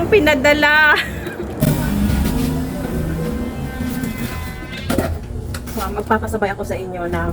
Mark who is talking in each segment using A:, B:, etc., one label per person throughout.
A: akong pinadala. so, magpapasabay ako sa inyo na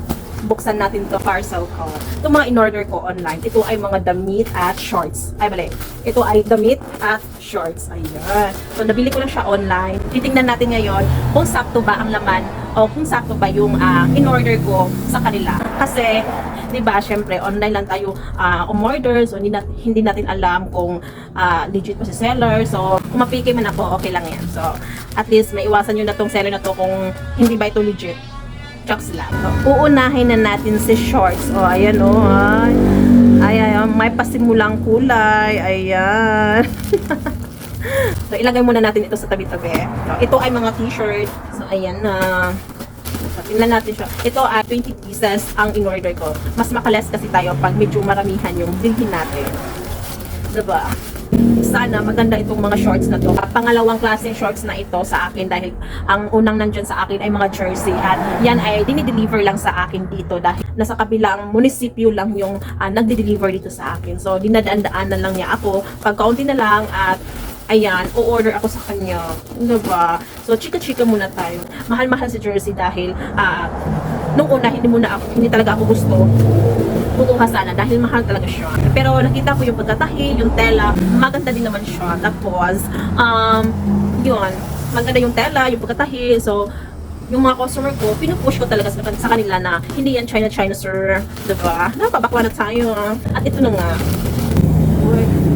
A: buksan natin to parcel ko. Itong mga in-order ko online, ito ay mga damit at shorts. Ay, bali. Ito ay damit at shorts. Ayan. So, nabili ko lang siya online. Titingnan natin ngayon kung sakto ba ang laman o kung sakto ba yung uh, in-order ko sa kanila. Kasi, di ba, syempre, online lang tayo uh, umorder, so hindi, nat- hindi natin alam kung uh, legit pa si seller. So, kung mapiki man ako, okay lang yan. So, at least may iwasan nyo na tong seller na to kung hindi ba ito legit. Chucks lang. So, uunahin na natin si shorts. O, oh, ayan o. Oh, ay, ay, oh, may pasimulang kulay. Ayan. ilagay muna natin ito sa tabi-tabi. So, ito ay mga t-shirt. So, ayan na. So, na natin siya. Ito ay 20 pieces ang in-order ko. Mas makaless kasi tayo pag medyo maramihan yung bilhin natin. Diba? sana maganda itong mga shorts na to. Pangalawang klase shorts na ito sa akin dahil ang unang nandyan sa akin ay mga jersey at yan ay dinideliver lang sa akin dito dahil nasa kabilang munisipyo lang yung uh, ah, nagde-deliver dito sa akin. So dinadaan na lang niya ako pag kaunti na lang at ayan, o-order ako sa kanya. Diba? So, chika-chika muna tayo. Mahal-mahal si Jersey dahil, ah, uh, nung una, hindi muna ako, hindi talaga ako gusto kukuha sana dahil mahal talaga siya. Pero nakita ko yung pagkatahil, yung tela, maganda din naman siya. Tapos, um, yun, maganda yung tela, yung pagkatahil. So, yung mga customer ko, pinupush ko talaga sa, sa kanila na hindi yan China-China, sir. Diba? Napabakwa na tayo. Ah. At ito na nga,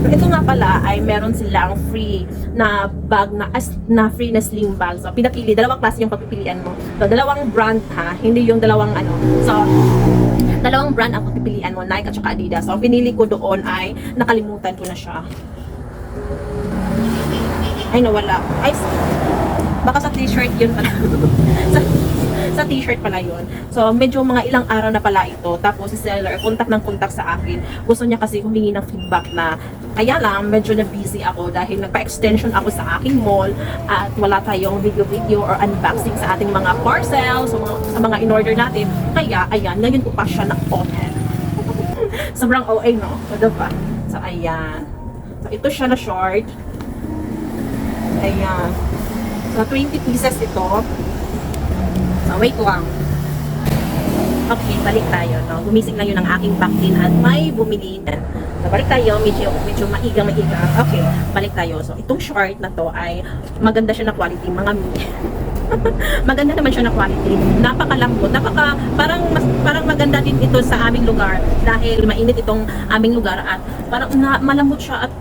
A: ito nga pala ay meron silang free na bag na as, na free na sling bag. So pinapili dalawang klase yung pagpipilian mo. So dalawang brand ha, hindi yung dalawang ano. So dalawang brand ang pagpipilian mo, Nike at saka Adidas. So pinili ko doon ay nakalimutan ko na siya. Ay nawala. Ay baka sa t-shirt yun pala. Sa t-shirt pala yun. So, medyo mga ilang araw na pala ito. Tapos, si seller, contact ng kontak sa akin. Gusto niya kasi humingi ng feedback na kaya lang, medyo na busy ako dahil nagpa-extension ako sa aking mall at wala tayong video-video or unboxing sa ating mga parcel, so, sa mga in-order natin. Kaya, ayan, ngayon ko pa siya na-open. Sobrang OA, no? O, pa. Diba? So, ayan. So, ito siya na short. Ayan. So, 20 pieces ito wait lang. Okay, balik tayo. No? Gumising lang yun ang aking vaccine at may bumili na. So, balik tayo, medyo, medyo maiga, maiga. Okay, balik tayo. So, itong short na to ay maganda siya na quality, mga maganda naman siya na quality. Napakalambot, napaka parang mas, parang maganda din ito sa aming lugar dahil mainit itong aming lugar at parang na, malambot siya at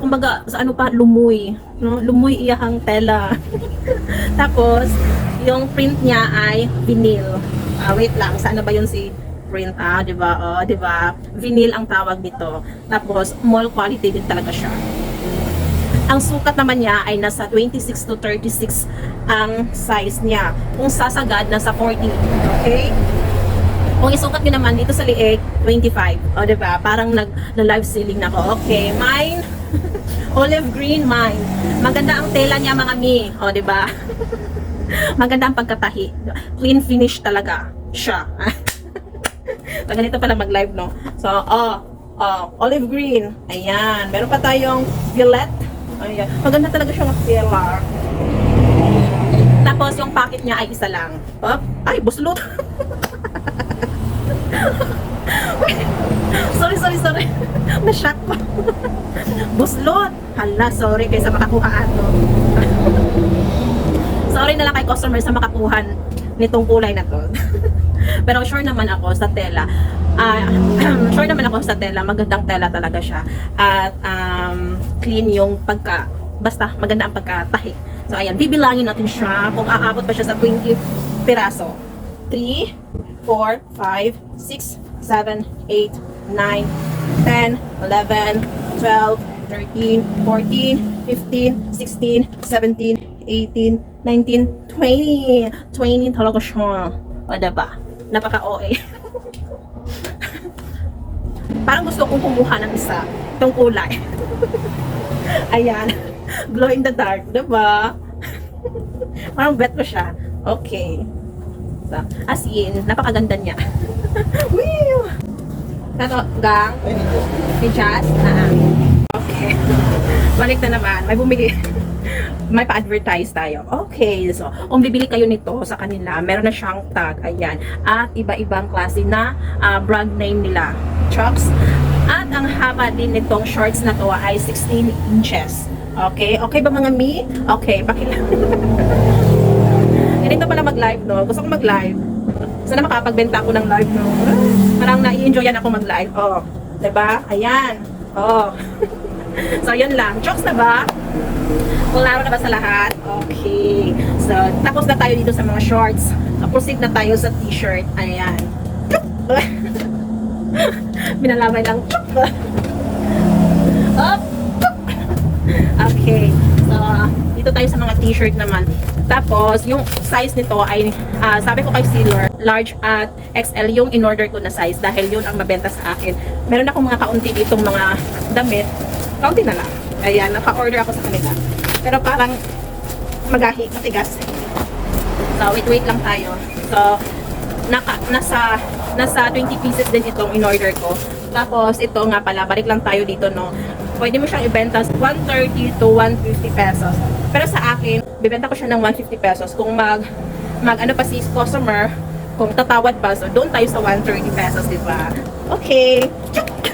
A: kumbaga sa ano pa lumuy, no? Lumuy iyahang tela. Tapos yung print niya ay vinyl. Uh, wait lang, sana ba yun si print? Ah, di ba? Oh, di ba? Vinyl ang tawag dito. Tapos, mall quality din talaga siya. Ang sukat naman niya ay nasa 26 to 36 ang size niya. Kung sasagad, nasa 40. Okay? Kung isukat niyo naman dito sa liig, 25. Oh, 'di ba? Parang nag, na live ceiling na ako. Okay, mine, olive green mine. Maganda ang tela niya, mga mi. oh, 'di ba? Maganda ang pagkatahi. Clean finish talaga siya. so, ganito pala mag-live, no? So, oh, oh, olive green. Ayan. Meron pa tayong violet. Ayan. Maganda talaga siya mag Tapos, yung packet niya ay isa lang. Oh, ay, buslot. sorry, sorry, sorry. Na-shock pa. buslot. Hala, sorry. Kaysa makakuhaan, no? Sorry na lang kay customer sa makakuhan nitong kulay na to. Pero sure naman ako sa tela. Uh, sure naman ako sa tela. Magandang tela talaga siya. At um, clean yung pagka... Basta, maganda ang pagkatahi. So, ayan. Bibilangin natin siya kung aabot pa siya sa 20 piraso. 3, 4, 5, 6, 7, 8, 9, 10, 11, 12, 13, 14, 15, 16, 17, 18, 19, 20. 20 talaga siya. O, diba? Napaka-OA. Parang gusto kong kumuha ng isa. Itong kulay. Ayan. Glow in the dark. Diba? Parang bet ko siya. Okay. So, diba? as in, napakaganda niya. Woo! Pero, gang, may jazz na. Ah, ah. Okay. Balik na naman. May bumili may pa-advertise tayo. Okay, so kung bibili kayo nito sa kanila, meron na siyang tag, ayan, at iba-ibang klase na uh, brand name nila, Chucks. At ang haba din nitong shorts na to ah, ay 16 inches. Okay, okay ba mga me? Okay, pakilang. Ganito pala mag-live, no? Gusto kong mag-live. Sana makapagbenta ako ng live, no? Parang nai-enjoyan ako mag-live. Oh, diba? Ayan. Oh. so, yun lang. Chokes na ba? Klaro na ba sa lahat? Okay. So, tapos na tayo dito sa mga shorts. So, proceed na tayo sa t-shirt. Ayan. Binalamay lang. Up! okay. So, dito tayo sa mga t-shirt naman. Tapos, yung size nito ay, uh, sabi ko kay Sealer, large at XL yung in-order ko na size dahil yun ang mabenta sa akin. Meron akong mga kaunti ditong mga damit Kaunti na lang. Ayan, naka-order ako sa kanila. Pero parang magahi, matigas. So, wait-wait lang tayo. So, naka, nasa, nasa 20 pieces din itong in-order ko. Tapos, ito nga pala, balik lang tayo dito, no? Pwede mo siyang ibenta 130 to 150 pesos. Pero sa akin, bibenta ko siya ng 150 pesos. Kung mag, mag ano pa si customer, kung tatawad pa, so doon tayo sa 130 pesos, di ba? Okay. Check!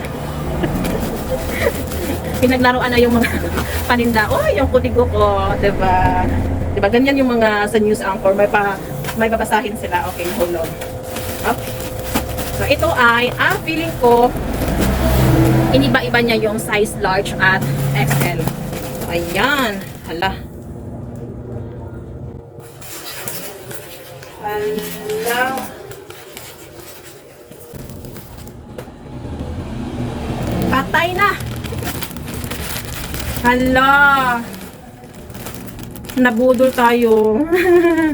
A: pinaglaruan na yung mga paninda. Oh, yung kudigo ko, 'di ba? 'Di ba ganyan yung mga sa news anchor, may pa may babasahin sila. Okay, hold on. Up. So ito ay ang ah, feeling ko iniba-iba niya yung size large at XL. Ayan. Hala. Hala. Patay na. Hala! Nabudol tayo.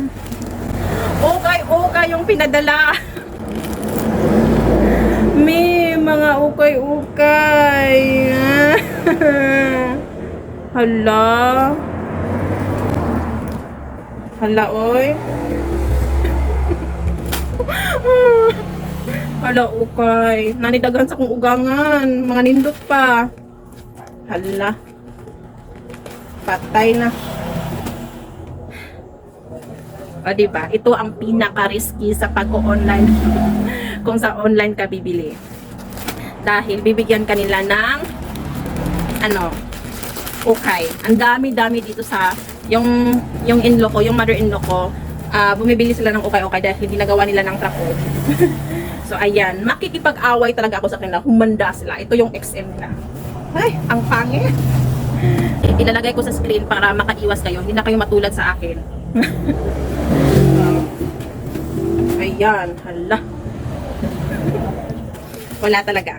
A: okay, okay yung pinadala. May mga okay, okay. Hala. Hala, oy. Hala, okay. Nanidagan sa kong ugangan. Mga nindot pa. Hala. Patay na. O, diba? Ito ang pinaka-risky sa pag-online. Kung sa online ka bibili. Dahil bibigyan kanila ng ano, okay. Ang dami-dami dito sa yung yung in-law ko, yung mother-in-law ko, uh, bumibili sila ng okay-okay dahil hindi nagawa nila ng truck So, ayan. Makikipag-away talaga ako sa kanila. Humanda sila. Ito yung XM na. Ay, ang pangit ilalagay ko sa screen para makaiwas kayo. Hindi na kayo matulad sa akin. Ayan, hala. Wala talaga.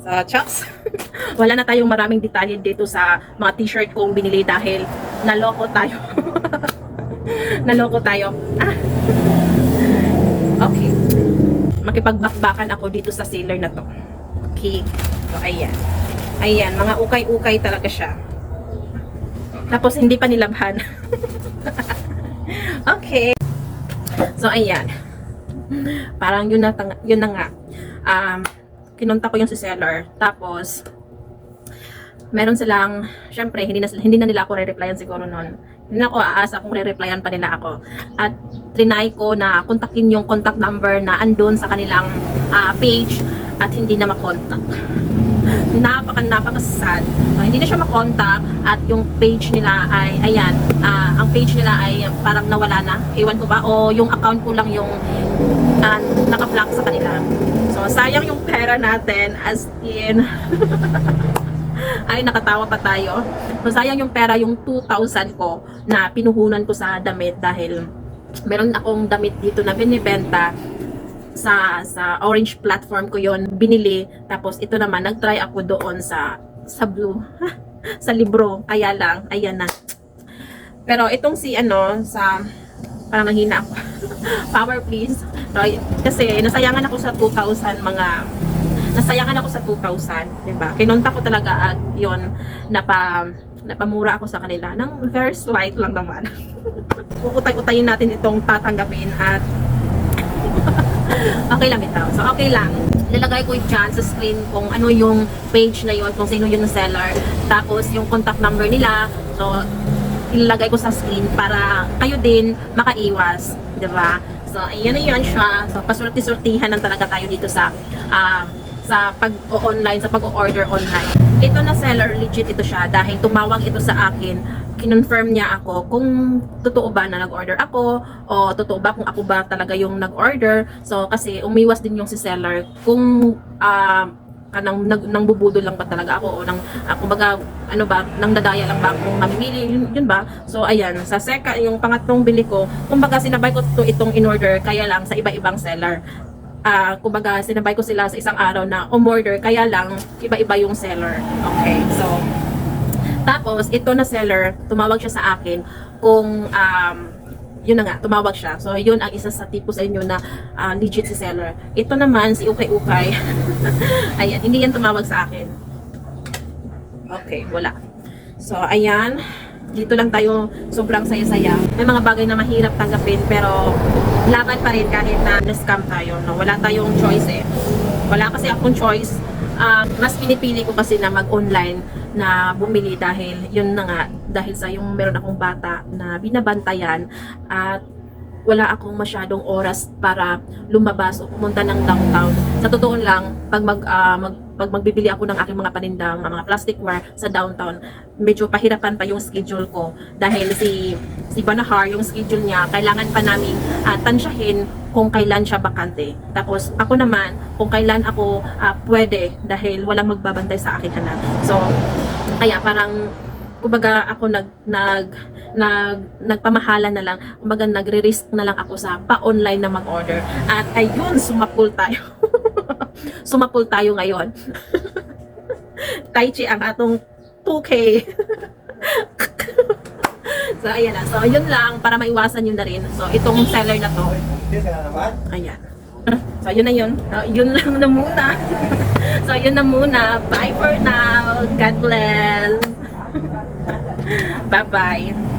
A: So, chops. Wala na tayong maraming detalye dito sa mga t-shirt kong binili dahil naloko tayo. naloko tayo. Ah. Okay. Makipagbakbakan ako dito sa seller na to. Okay. So, ayan. Ayan, mga ukay-ukay talaga siya. Tapos hindi pa nilabhan. okay. So ayan. Parang yun na, yun na nga. Um, kinunta ko yung si seller. Tapos meron silang, syempre, hindi na, hindi na nila ako re-replyan siguro noon. Hindi na ako aasa kung re-replyan pa nila ako. At trinay ko na kontakin yung contact number na andun sa kanilang uh, page at hindi na makontak napaka napaka sad. Uh, hindi na siya makontak at yung page nila ay ayan, uh, ang page nila ay parang nawala na. iwan ko ba o yung account ko lang yung uh, naka-block sa kanila. So sayang yung pera natin as in ay nakatawa pa tayo. So, sayang yung pera yung 2,000 ko na pinuhunan ko sa damit dahil meron akong damit dito na binibenta sa sa orange platform ko yon binili tapos ito naman nagtry ako doon sa sa blue sa libro kaya lang ayan na pero itong si ano sa parang nanghina ako power please no, kasi nasayangan ako sa 2000 mga nasayangan ako sa 2000 di ba kinunta ko talaga ag yon na pa napamura ako sa kanila ng very slight lang naman kukutay-utayin natin itong tatanggapin at okay lang bitaw. So, okay lang. Lalagay ko dyan sa screen kung ano yung page na yon kung sino yung seller. Tapos, yung contact number nila. So, ilalagay ko sa screen para kayo din makaiwas. ba diba? So, ayan na yun siya. So, pasurti-surtihan lang talaga tayo dito sa uh, sa pag-online, sa pag-order online. Ito na seller, legit ito siya dahil tumawag ito sa akin kinonfirm niya ako kung totoo ba na nag-order ako o totoo ba kung ako ba talaga yung nag-order. So kasi umiwas din yung si seller kung uh, ah, nang, nang, nang bubudol lang ba talaga ako o nang uh, kumbaga ano ba nang dadaya lang ba akong mamimili yun, yun ba so ayan sa seka yung pangatlong bili ko kumbaga sinabay ko to itong in order kaya lang sa iba-ibang seller uh, kumbaga sinabay ko sila sa isang araw na umorder kaya lang iba-iba yung seller okay so tapos, ito na seller, tumawag siya sa akin kung um, yun na nga, tumawag siya. So, yun ang isa sa tipo sa inyo na uh, legit si seller. Ito naman, si Ukay Ukay. ayan, hindi yan tumawag sa akin. Okay, wala. So, ayan. Dito lang tayo sobrang saya-saya. May mga bagay na mahirap tanggapin pero laban pa rin kahit na na-scam tayo. No? Wala tayong choice eh. Wala kasi akong choice. Uh, mas pinipili ko kasi na mag-online na bumili dahil yun na nga dahil sa yung meron akong bata na binabantayan at wala akong masyadong oras para lumabas o pumunta ng downtown. Sa totoo lang, pag mag, uh, mag pag magbibili ako ng aking mga panindang mga plasticware sa downtown, medyo pahirapan pa yung schedule ko dahil si si Banahar yung schedule niya kailangan pa namin uh, tansyahin kung kailan siya bakante. Tapos ako naman kung kailan ako uh, pwede dahil walang magbabantay sa akin anak. So kaya parang kumbaga ako nag nag nag nagpamahala na lang kumbaga nagre-risk na lang ako sa pa-online na mag-order at ayun sumapul tayo Sumapol tayo ngayon. tai Chi ang atong 2K. so, ayan na. So, yun lang para maiwasan yun na rin. So, itong seller na to. Ayan. So, yun na yun. Uh, yun lang na muna. so, yun na muna. Bye for now. God bless. Bye-bye.